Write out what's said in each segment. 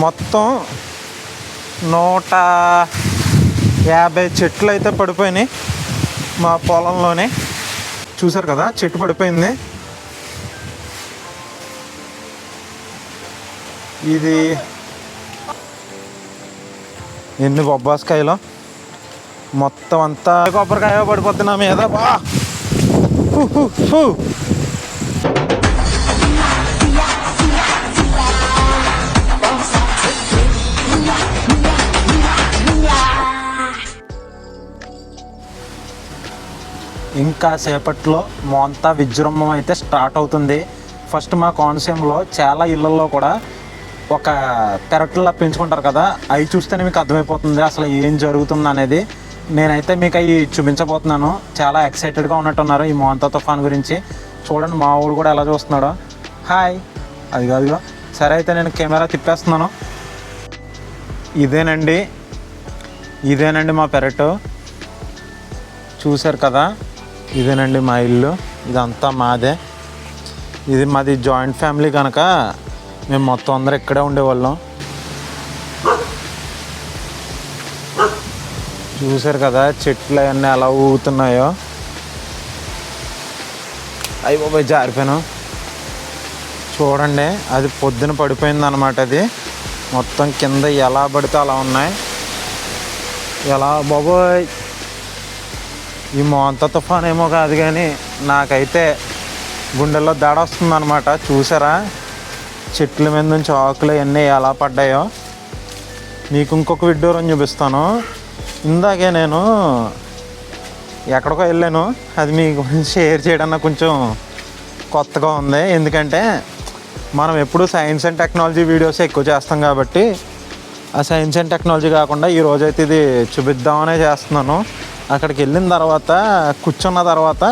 మొత్తం నూట యాభై చెట్లు అయితే పడిపోయినాయి మా పొలంలోనే. చూసారు కదా చెట్టు పడిపోయింది. ఇది ఎన్ని బొబ్బాస్కాయలు? మొత్తం అంతా కొబ్బరికాయ పడిపోతున్నా మీద బా! ఇంకా సేపట్లో మోంతా విజృంభం అయితే స్టార్ట్ అవుతుంది. ఫస్ట్ మా కోనసీమలో చాలా ఇళ్ళలో కూడా ఒక పెరట్లా పెంచుకుంటారు కదా అవి చూస్తేనే మీకు అర్థమైపోతుంది అసలు ఏం జరుగుతుంది అనేది. నేనైతే మీకు అవి చూపించబోతున్నాను. చాలా ఎక్సైటెడ్గా ఉన్నట్టున్నారు ఈ మోంతా తుఫాన్ గురించి. చూడండి మా ఊడు కూడా ఎలా చూస్తున్నాడో. హాయ్. అది కాదుగా సరే అయితే నేను కెమెరా తిప్పేస్తున్నాను. ఇదేనండి. ఇదేనండి మా పెరటు. చూశారు కదా? ఇదేనండి మా ఇల్లు. ఇదంతా మాదే. ఇది మాది జాయింట్ ఫ్యామిలీ కనుక మేము మొత్తం అందరూ ఇక్కడే ఉండేవాళ్ళం. చూశారు కదా చెట్లు అవన్నీ ఎలా ఊగుతున్నాయో. అయ్యి బాబాయ్ జారిపోయాను. చూడండి అది పొద్దున పడిపోయింది అనమాట అది. మొత్తం కింద ఎలా పడితే అలా ఉన్నాయి. ఎలా బాబోయ్. ఈ మోంత తుఫాన్ ఏమో కాదు కానీ నాకైతే గుండెల్లో దడ వస్తుంది అనమాట చూసారా? చెట్ల మీద నుంచి ఆకులు అన్నీ ఎలా పడ్డాయో. మీకు ఇంకొక విడ్డూరం చూపిస్తాను. ఇందాకే నేను ఎక్కడికో వెళ్ళాను. అది మీకు షేర్ చేయడం కొంచెం కొత్తగా ఉంది. ఎందుకంటే మనం ఎప్పుడు సైన్స్ అండ్ టెక్నాలజీ వీడియోస్ ఎక్కువ చేస్తాం కాబట్టి ఆ సైన్స్ అండ్ టెక్నాలజీ కాకుండా ఈ రోజైతే ఇది చూపిద్దామనే చేస్తున్నాను. అక్కడికి వెళ్ళిన తర్వాత కూర్చున్న తర్వాత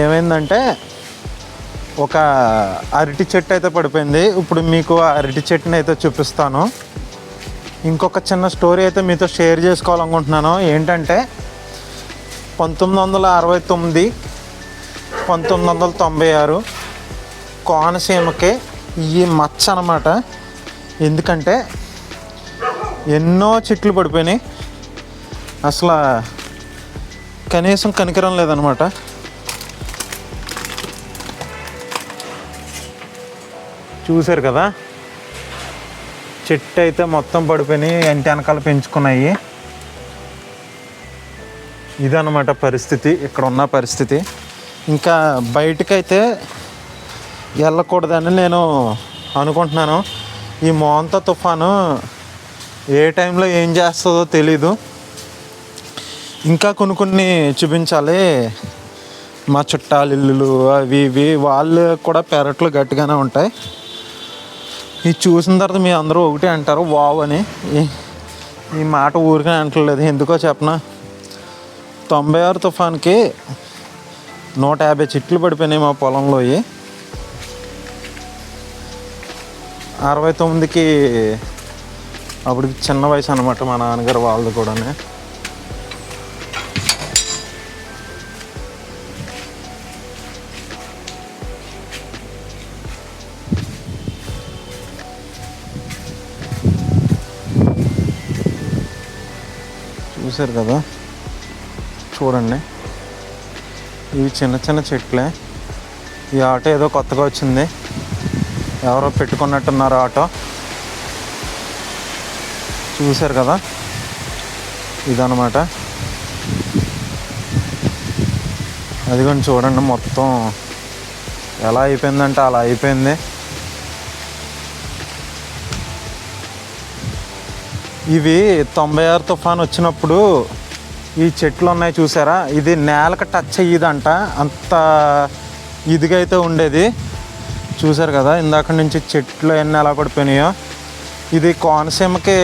ఏమైందంటే ఒక అరటి చెట్టు అయితే పడిపోయింది. ఇప్పుడు మీకు ఆ అరటి చెట్టుని అయితే చూపిస్తాను. ఇంకొక చిన్న స్టోరీ అయితే మీతో షేర్ చేసుకోవాలనుకుంటున్నాను. ఏంటంటే పంతొమ్మిది వందల అరవై తొమ్మిది పంతొమ్మిది వందల తొంభై ఆరు కోనసీమకి ఈ మచ్చ అనమాట ఎందుకంటే ఎన్నో చెట్లు పడిపోయినాయి. అసలు కనీసం కనికరం లేదనమాట చూశారు కదా? చెట్టు అయితే మొత్తం పడిపోయినాయి ఇంటి వెనకాల పెంచుకున్నాయి. ఇదన్నమాట పరిస్థితి ఇక్కడ ఉన్న పరిస్థితి. ఇంకా బయటకైతే వెళ్ళకూడదని నేను అనుకుంటున్నాను. ఈ మోంత తుఫాను ఏ టైంలో ఏం చేస్తుందో తెలీదు. ఇంకా కొన్ని కొన్ని చూపించాలి. మా చుట్టాలు ఇల్లులు అవి ఇవి వాళ్ళు కూడా పెరట్లు గట్టిగానే ఉంటాయి. ఇది చూసిన తర్వాత మీ అందరూ ఒకటే అంటారు వావ్ అని. ఈ- మాట ఊరికే అంటలేదు. ఎందుకో చెప్పనా? తొంభై ఆరు తుఫాన్కి నూట యాభై చెట్లు పడిపోయినాయి మా పొలంలో అరవై తొమ్మిదికి అప్పుడు చిన్న వయసు అనమాట మా నాన్నగారు వాళ్ళది కూడానే. చూశారు కదా? చూడండి. ఇవి చిన్న చిన్న చెట్లే. ఈ ఆటో ఏదో కొత్తగా వచ్చింది. ఎవరో పెట్టుకున్నట్టున్నారు ఆటో. చూశారు కదా? ఇదనమాట అదిగోండి చూడండి మొత్తం. ఎలా అయిపోయిందంటే అలా అయిపోయింది. ఇవి తొంభై ఆరు తుఫాన్ వచ్చినప్పుడు ఈ చెట్లు ఉన్నాయి చూసారా? ఇది నేలకు టచ్ అయ్యిదంట. అంత ఇదిగా అయితే ఉండేది. చూసారు కదా ఇందాక నుంచి చెట్లు ఎన్ని ఎలా పడిపోయినాయో. ఇది కోనసీమకి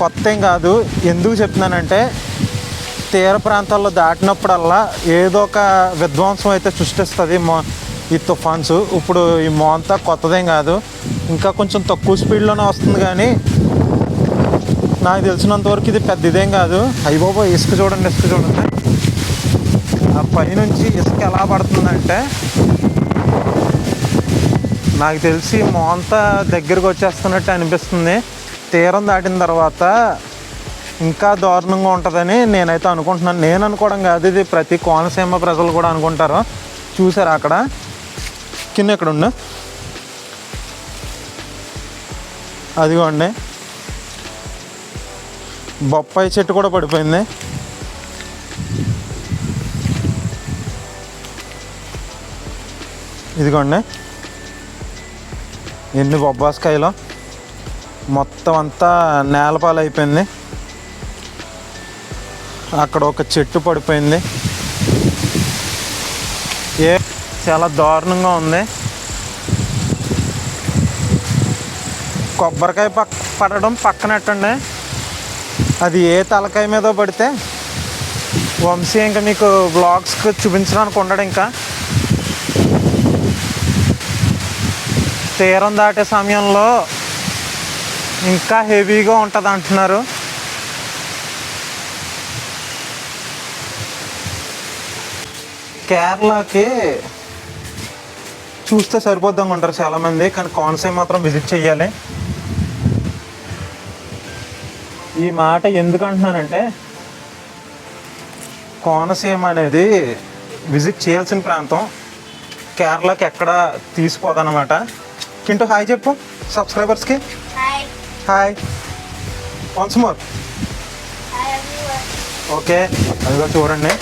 కొత్త ఏం కాదు. ఎందుకు చెప్తున్నానంటే తీర ప్రాంతాల్లో దాటినప్పుడల్లా ఏదో ఒక విధ్వంసం అయితే సృష్టిస్తుంది మో ఈ తుఫాన్స్. ఇప్పుడు ఈ మోంతా కొత్తదేం కాదు. ఇంకా కొంచెం తక్కువ స్పీడ్లోనే వస్తుంది కానీ నాకు తెలిసినంత వరకు ఇది పెద్ద ఇదేం కాదు. అయ్యి ఇసుక చూడండి ఇసుక చూడండి. ఆ పైనుంచి ఇసుక ఎలా పడుతుందంటే నాకు తెలిసి మోంత దగ్గరకు వచ్చేస్తున్నట్టు అనిపిస్తుంది. తీరం దాటిన తర్వాత ఇంకా దారుణంగా ఉంటుందని నేనైతే అనుకుంటున్నాను. నేను అనుకోవడం కాదు ఇది ప్రతి కోనసీమ ప్రజలు కూడా అనుకుంటారు. చూసారు అక్కడ? కింద ఎక్కడ ఉండు? అదిగోండి. బొప్పాయి చెట్టు కూడా పడిపోయింది. ఇదిగోండి. ఎన్ని బొబ్బాస్కాయలు మొత్తం అంతా నేలపాలు అయిపోయింది. అక్కడ ఒక చెట్టు పడిపోయింది. ఏ చాలా దారుణంగా ఉంది. కొబ్బరికాయ పక్క పడడం పక్కనట్టండి అది ఏ తలకాయ మీద పడితే వంశీ ఇంకా మీకు బ్లాగ్స్కి చూపించడానికి ఉండడు ఇంకా. తీరం దాటే సమయంలో ఇంకా హెవీగా ఉంటుంది అంటున్నారు. కేరళకి చూస్తే సరిపోద్దాం ఉంటారు చాలామంది కానీ కోనసీమ మాత్రం విజిట్ చేయాలి ఈ మాట ఎందుకు అంటున్నానంటే కోనసీమ అనేది విజిట్ చేయాల్సిన ప్రాంతం. కేరళకి ఎక్కడ తీసిపోదన్నమాట కింటూ హాయ్ చెప్పు సబ్స్క్రైబర్స్కి. హాయ్. Once more. ఓకే అదిగో చూడండి.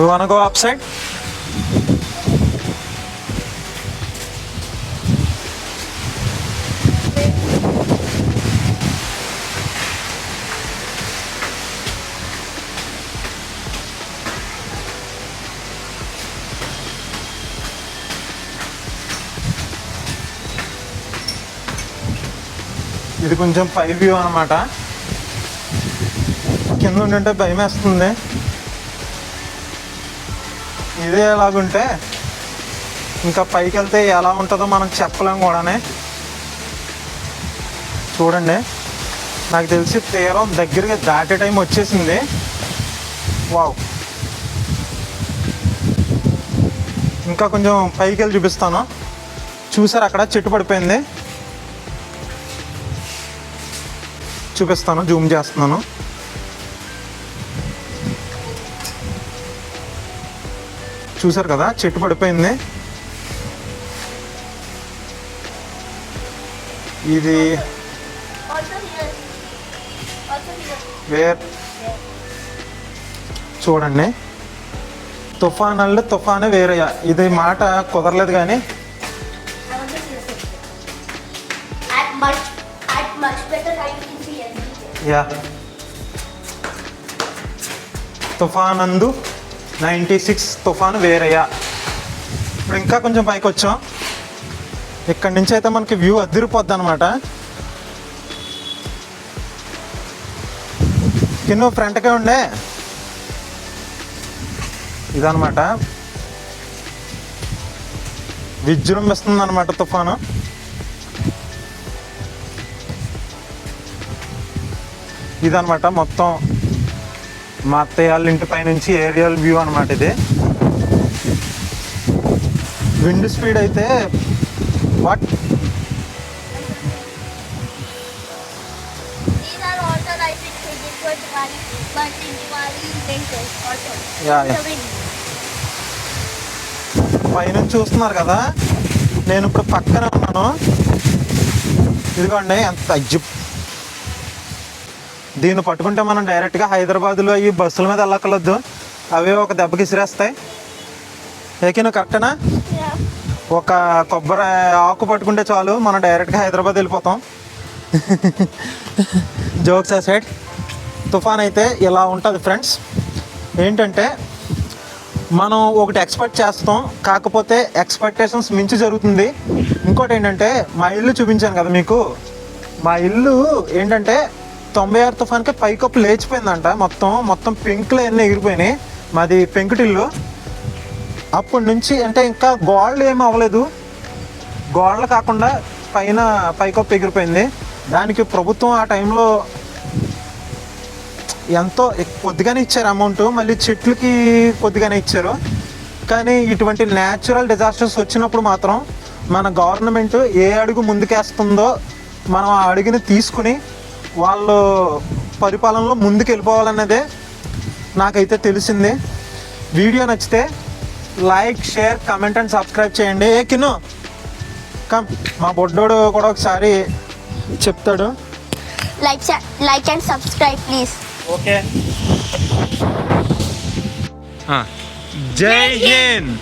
One go up side. ఇది కొంచెం పై వ్యూ అనమాట కింద ఉంటుంటే భయం వేస్తుంది. ఇదే ఎలాగుంటే ఇంకా పైకి వెళ్తే ఎలా ఉంటుందో మనం చెప్పలేం కూడానే. చూడండి నాకు తెలిసి తీరం దగ్గరగా దాటే టైం వచ్చేసింది. వావ్. ఇంకా కొంచెం పైకి వెళ్ళి చూపిస్తాను. చూసారు అక్కడ చెట్టు పడిపోయింది? చూపిస్తాను జూమ్ చేస్తున్నాను. చూసారు కదా చెట్టు పడిపోయింది. ఇది వేర్. చూడండి. తుఫాన్ అంటే తుఫానే వేరే. ఇది మాట కుదరలేదు కానీ యా. తుఫాన్ అందు నైంటీ సిక్స్ తుఫాన్ వేరయ్యా. ఇప్పుడు ఇంకా కొంచెం పైకి వచ్చాం. ఇక్కడి నుంచి అయితే మనకి వ్యూ అదిరిపోద్ది అనమాట కింద ఫ్రంట్కే ఉండే. ఇదనమాట విజృంభిస్తుంది అనమాట తుఫాను. ఇదనమాట మొత్తం మా అత్తయ్య వాళ్ళ ఇంటి పైనుంచి ఏరియల్ వ్యూ అనమాట ఇది. విండ్ స్పీడ్ అయితే వాట్? పైన పైనుంచి చూస్తున్నారు కదా నేను ఇప్పుడు పక్కన ఉన్నాను. ఇదిగోండి ఎంత అజ్జు దీన్ని పట్టుకుంటే మనం డైరెక్ట్గా హైదరాబాద్లో ఈ బస్సుల మీద వెళ్ళక్కర్లేదు. అవే ఒక దెబ్బకి ఇసిరేస్తాయి ఏకేనా కరెక్టేనా. ఒక కొబ్బరి ఆకు పట్టుకుంటే చాలు మనం డైరెక్ట్గా హైదరాబాద్ వెళ్ళిపోతాం. జోక్స్ సైడ్ తుఫాన్ అయితే ఇలా ఉంటుంది ఫ్రెండ్స్ ఏంటంటే మనం ఒకటి ఎక్స్పెక్ట్ చేస్తాం కాకపోతే ఎక్స్పెక్టేషన్స్ మించి జరుగుతుంది. ఇంకోటి ఏంటంటే మా ఇల్లు చూపించాను కదా మీకు. మా ఇల్లు ఏంటంటే తొంభై ఆరు తుఫాన్కి పైకప్పు లేచిపోయిందంట. మొత్తం మొత్తం పెంకులు అన్నీ ఎగిరిపోయినాయి. మాది పెంకుటిల్లు. అప్పటి నుంచి అంటే ఇంకా గోడలు ఏమి అవ్వలేదు. గోడలు కాకుండా పైన పైకప్పు ఎగిరిపోయింది. దానికి ప్రభుత్వం ఆ టైంలో ఎంతో కొద్దిగానే ఇచ్చారు అమౌంట్. మళ్ళీ చెట్లకి కొద్దిగానే ఇచ్చారు. కానీ ఇటువంటి న్యాచురల్ డిజాస్టర్స్ వచ్చినప్పుడు మాత్రం మన గవర్నమెంట్ ఏ అడుగు ముందుకేస్తుందో మనం ఆ అడుగుని తీసుకుని వాళ్ళు పరిపాలనలో ముందుకు వెళ్ళిపోవాలన్నదే నాకైతే తెలిసింది. వీడియో నచ్చితే like share comment and subscribe చేయండి. ఏ కిను కమ్ మా బొడ్డోడు కూడా ఒకసారి చెప్తాడు. Like, like and subscribe, please. Okay. జై హింద్.